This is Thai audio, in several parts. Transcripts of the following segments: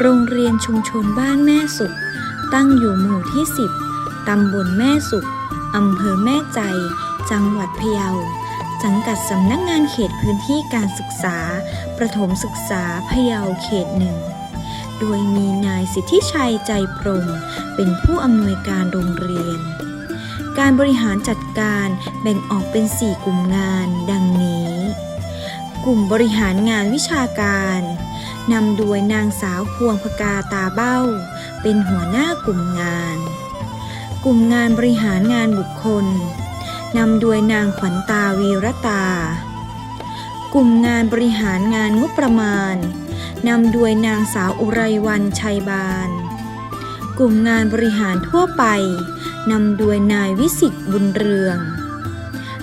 โรงเรียนชุมชนบ้านแม่สุข ตั้งอยู่หมู่ที่ 10 ตำบลแม่สุข อำเภอแม่ใจ จังหวัดพะเยา สังกัดสำนักงานเขตพื้นที่การศึกษา ประถมศึกษาพะเยาเขตหนึ่ง โดยมีนายสิทธิชัยใจพรหมเป็นผู้อำนวยการโรงเรียน การบริหารจัดการแบ่งออกเป็น 4 กลุ่มงานดังนี้ กลุ่มบริหารงานวิชาการ นำโดยนางสาวพวงพกาตาเบ้า เป็นหัวหน้ากลุ่มงาน กลุ่มงานบริหารงานบุคคลนำโดยนางขวัญตาวีรตา กลุ่มงานบริหารงานงบประมาณนำโดยนางสาวอุไรวันชัยบานกลุ่มงานบริหารทั่วไปนำโดยนายวิสิตบุญเรือง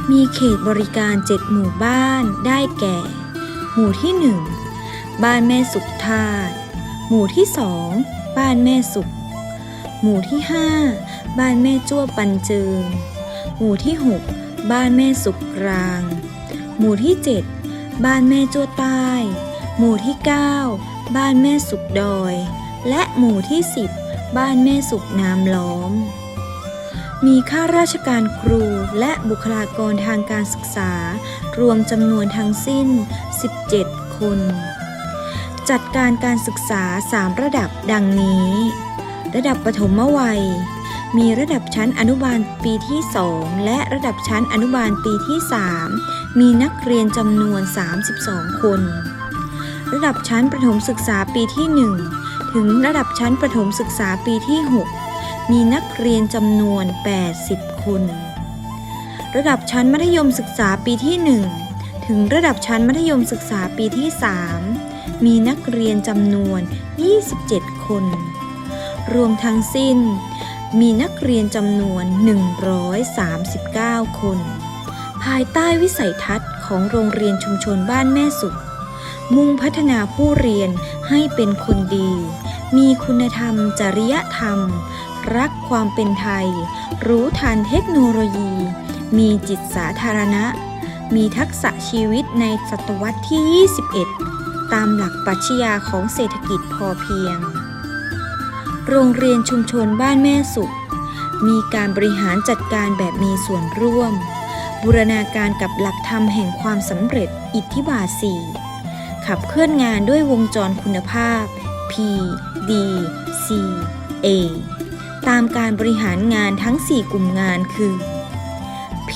มีเขตบริการเจ็ดหมู่บ้านได้แก่ หมู่ที่หนึ่ง บ้านแม่สุขธาตุหมู่ที่สองบ้านแม่สุข หมู่ที่ห้าบ้านแม่จ้วปันเจิง หมู่ที่หกบ้านแม่สุขกลาง หมู่ที่เจ็ดบ้านแม่จ้วใต้ หมู่ที่เก้าบ้านแม่สุขดอย และหมู่ที่สิบบ้านแม่สุขน้ำล้อม มีข้าราชการครูและบุคลากรทางการศึกษา รวมจำนวนทั้งสิ้น 17 คน จัดการการศึกษา 3 ระดับดังนี้ ระดับปฐมวัย มีระดับชั้นอนุบาลปีที่ 2 และระดับชั้นอนุบาลปีที่ 3 มีนักเรียนจำนวน 32 คน ระดับชั้นประถมศึกษาปีที่ 1 ถึงระดับชั้นประถมศึกษาปีที่ 6 มีนักเรียนจำนวน 80 คน ระดับชั้นมัธยมศึกษาปีที่ 1 ถึงระดับชั้นมัธยมศึกษาปีที่ 3 มีนักเรียนจำนวน 27 คน รวมทั้งสิ้น มีนักเรียนจำนวน 139 คน ภายใต้วิสัยทัศน์ของโรงเรียนชุมชนบ้านแม่สุข มุ่งพัฒนาผู้เรียนให้เป็นคนดี มีคุณธรรมจริยธรรม รักความเป็นไทย รู้ทันเทคโนโลยี มีจิตสาธารณะมีทักษะชีวิตในศตวรรษที่ 21 ตามหลักปรัชญาของเศรษฐกิจพอเพียง โรงเรียนชุมชนบ้านแม่สุข มีการบริหารจัดการแบบมีส่วนร่วม บูรณาการกับหลักธรรมแห่งความสำเร็จอิทธิบาทสี่ขับเคลื่อนงานด้วยวงจรคุณภาพ P D C A ตามการบริหารงานทั้ง 4 กลุ่มงานคือ P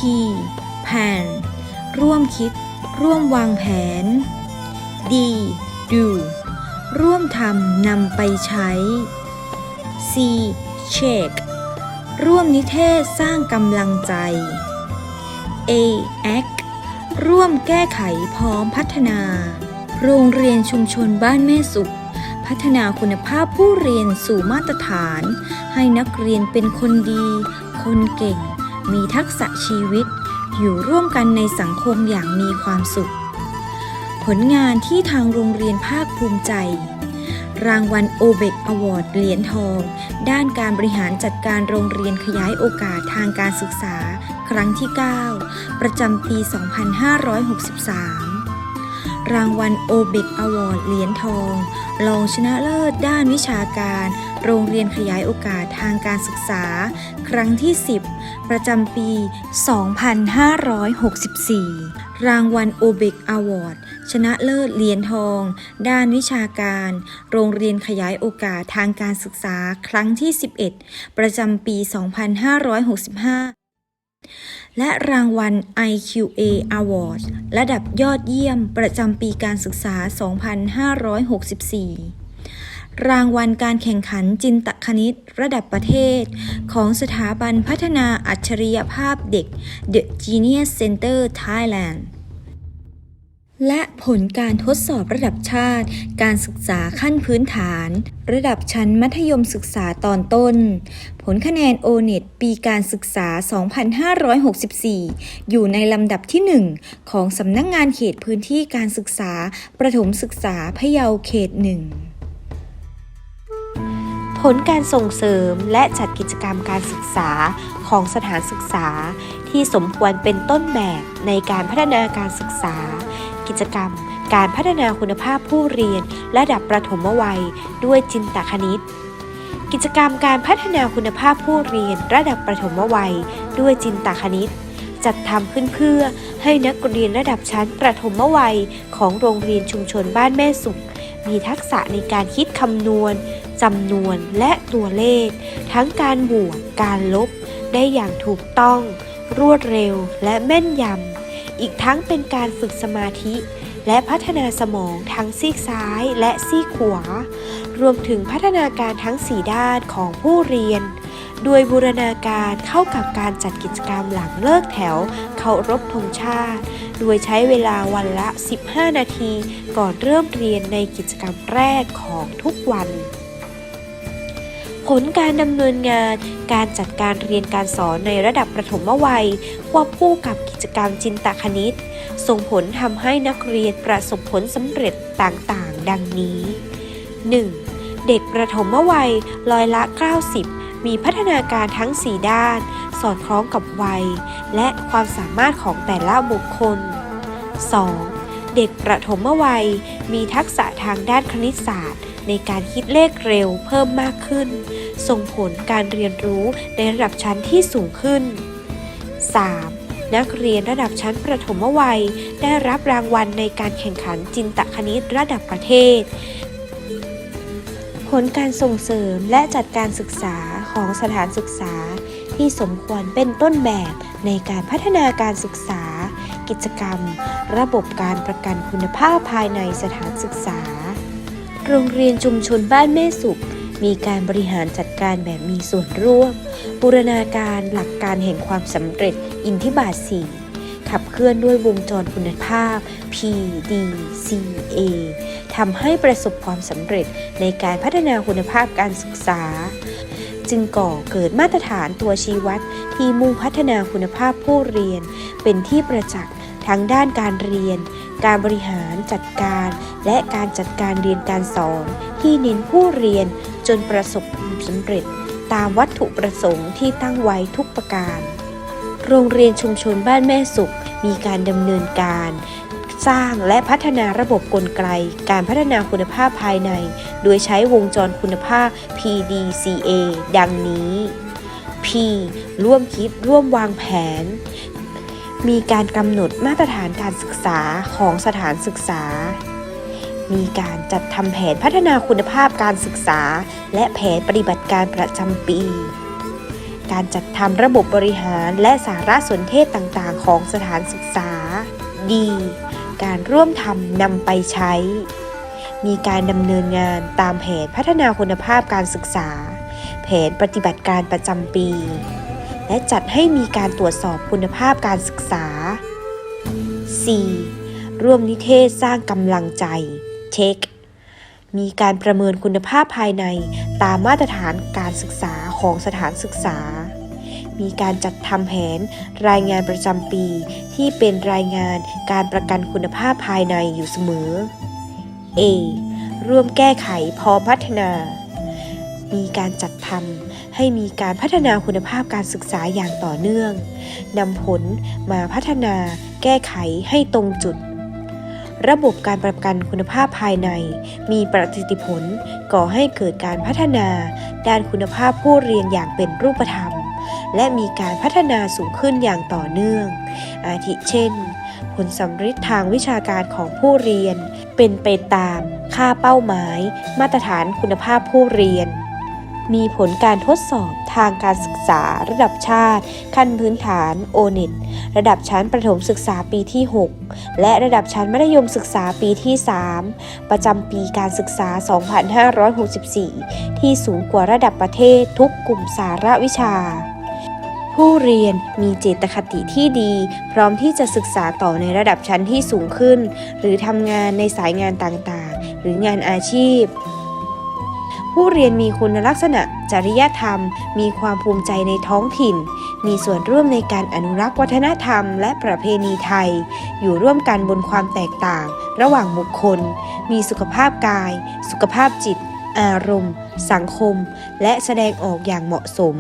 Plan ร่วมคิด ร่วมวางแผน D Do ร่วมทำนำไปใช้ C Check ร่วมนิเทศสร้างกำลังใจ A Act ร่วมแก้ไขพร้อมพัฒนา โรงเรียนชุมชนบ้านแม่สุข พัฒนาคุณภาพผู้เรียนสู่มาตรฐาน ให้นักเรียนเป็นคนดี คนเก่ง มีทักษะชีวิต อยู่ร่วมกันในสังคมอย่างมีความสุข ผลงานที่ทางโรงเรียนภาคภูมิใจ รางวัลโอเบกอวอร์ดเหรียญทอง ด้านการบริหารจัดการโรงเรียนขยายโอกาสทางการศึกษา ครั้งที่ 9 ประจำปี 2563 รางวัลโอเบกอวอร์ดเหรียญทอง รองชนะเลิศด้านวิชาการ โรงเรียนขยายโอกาสทางการศึกษา ครั้งที่ 10 ประจำปี 2564 รางวัลโอเบกอวอร์ด ชนะเลิศเหรียญทอง ด้านวิชาการ โรงเรียนขยายโอกาสทางการศึกษาครั้งที่ 11 ประจำปี 2565 และรางวัล IQA Award ระดับยอดเยี่ยมประจำปีการศึกษา 2564รางวัลการแข่งขันจินตคณิตระดับประเทศ ของสถาบันพัฒนาอัจฉริยภาพเด็ก The Genius Center Thailand และผลการทดสอบระดับชาติ การศึกษาขั้นพื้นฐาน ระดับชั้นมัธยมศึกษาตอนต้น ผลคะแนน o n e t ปีการศึกษา 2564 อยู่ในลำดับที่ 1 ของสำนักงงานเขตพื้นที่การศึกษา ประถมศึกษาพะเยาเขตหนึ่งผลการส่งเสริมและจัดกิจกรรมการศึกษาของสถานศึกษา ที่สมควรเป็นต้นแบบในการพัฒนาการศึกษา กิจกรรม การพัฒนาคุณภาพผู้เรียน ระดับประถมวัย ด้วยจินตคณิต กิจกรรมการพัฒนาคุณภาพผู้เรียน ระดับประถมวัย ด้วยจินตคณิต จัดทำขึ้นเพื่อให้นักเรียนระดับชั้นประถมวัย ของโรงเรียนชุมชนบ้านแม่สุข มีทักษะในการคิดคำนวณจำนวนและตัวเลข ทั้งการบวกการลบ ได้อย่างถูกต้อง รวดเร็วและแม่นยำ อีกทั้งเป็นการฝึกสมาธิ และพัฒนาสมองทั้งซีกซ้ายและซีกขวา รวมถึงพัฒนาการทั้ง 4 ด้านของผู้เรียน โดยบูรณาการเข้ากับการจัดกิจกรรมหลังเลิกแถวเคารพธงชาติ โดยใช้เวลาวันละ 15 นาที ก่อนเริ่มเรียนในกิจกรรมแรกของทุกวัน ผลการดำเนินงาน การจัดการเรียนการสอนในระดับประถมวัย ควบคู่กับกิจกรรมจินตคณิต ส่งผลทำให้นักเรียนประสบผลสำเร็จต่างๆ ดังนี้ 1. เด็กประถมวัยร้อยละ 90 มีพัฒนาการทั้ง 4 ด้าน สอดคล้องกับวัย และความสามารถของแต่ละบุคคล 2. เด็กประถมวัย มีทักษะทางด้านคณิตศาสตร์ในการคิดเลขเร็วเพิ่มมากขึ้น ส่งผลการเรียนรู้ในระดับชั้นที่สูงขึ้น 3. นักเรียนระดับชั้นประถมวัย ได้รับรางวัลในการแข่งขันจินตคณิตระดับประเทศ ผลการส่งเสริมและจัดการศึกษาของสถานศึกษา ที่สมควรเป็นต้นแบบในการพัฒนาการศึกษา กิจกรรม ระบบการประกันคุณภาพภายในสถานศึกษาโรงเรียนชุมชนบ้านแม่สุข มีการบริหารจัดการแบบมีส่วนร่วม บูรณาการหลักการแห่งความสำเร็จอินทิบาทสี่ขับเคลื่อนด้วยวงจรคุณภาพ PDCA ทำให้ประสบความสำเร็จในการพัฒนาคุณภาพการศึกษา จึงก่อเกิดมาตรฐานตัวชี้วัดที่มุ่งพัฒนาคุณภาพผู้เรียน เป็นที่ประจักษ์ทั้งด้านการเรียน การบริหารจัดการ และการจัดการเรียนการสอน ที่เน้นผู้เรียน จนประสบความสำเร็จตามวัตถุประสงค์ที่ตั้งไว้ทุกประการ โรงเรียนชุมชนบ้านแม่สุข มีการดำเนินการ สร้างและพัฒนาระบบกลไก การพัฒนาคุณภาพภายใน โดยใช้วงจรคุณภาพ PDCA ดังนี้ P ร่วมคิดร่วมวางแผน มีการกำหนดมาตรฐานการศึกษาของสถานศึกษา มีการจัดทำแผนพัฒนาคุณภาพการศึกษา และแผนปฏิบัติการประจำปี การจัดทำระบบบริหารและสารสนเทศต่างๆ ของสถานศึกษา D การร่วมทำนำไปใช้ มีการดำเนินงานตามแผนพัฒนาคุณภาพการศึกษา แผนปฏิบัติการประจำปี และจัดให้มีการตรวจสอบคุณภาพการศึกษา 4. ร่วมนิเทศสร้างกำลังใจ ช็คมีการประเมินคุณภาพภายในตามมาตรฐานการศึกษาของสถานศึกษา มีการจัดทำแผนรายงานประจำปี ที่เป็นรายงานการประกันคุณภาพภายในอยู่เสมอ A ร่วมแก้ไขพร้อมพัฒนา มีการจัดทำให้มีการพัฒนาคุณภาพการศึกษาอย่างต่อเนื่องนำผลมาพัฒนาแก้ไขให้ตรงจุด ระบบการประกันคุณภาพภายใน มีประสิทธิผลก่อให้เกิดการพัฒนา ด้านคุณภาพผู้เรียนอย่างเป็นรูปธรรม และมีการพัฒนาสูงขึ้นอย่างต่อเนื่อง อาทิเช่น ผลสำฤทธิ์ทางวิชาการของผู้เรียน เป็นไปตามค่าเป้าหมาย มาตรฐานคุณภาพผู้เรียน มีผลการทดสอบทางการศึกษาระดับชาติ ขั้นพื้นฐาน o n e t ระดับชั้นประถมศึกษาปีที่ 6 และระดับชั้นมัธยมศึกษาปีที่ 3 ประจำปีการศึกษา 2564 ที่สูงกว่าระดับประเทศทุกกลุ่มสาระวิชาผู้เรียนมีเจตคติที่ดี พร้อมที่จะศึกษาต่อในระดับชั้นที่สูงขึ้น หรือทำงานในสายงานต่างๆ หรืองานอาชีพ ผู้เรียนมีคุณลักษณะจริยธรรม มีความภูมิใจในท้องถิ่น มีส่วนร่วมในการอนุรักษ์วัฒนธรรม และประเพณีไทย อยู่ร่วมกันบนความแตกต่าง ระหว่างบุคคล มีสุขภาพกาย สุขภาพจิต อารมณ์ สังคม และแสดงออกอย่างเหมาะสม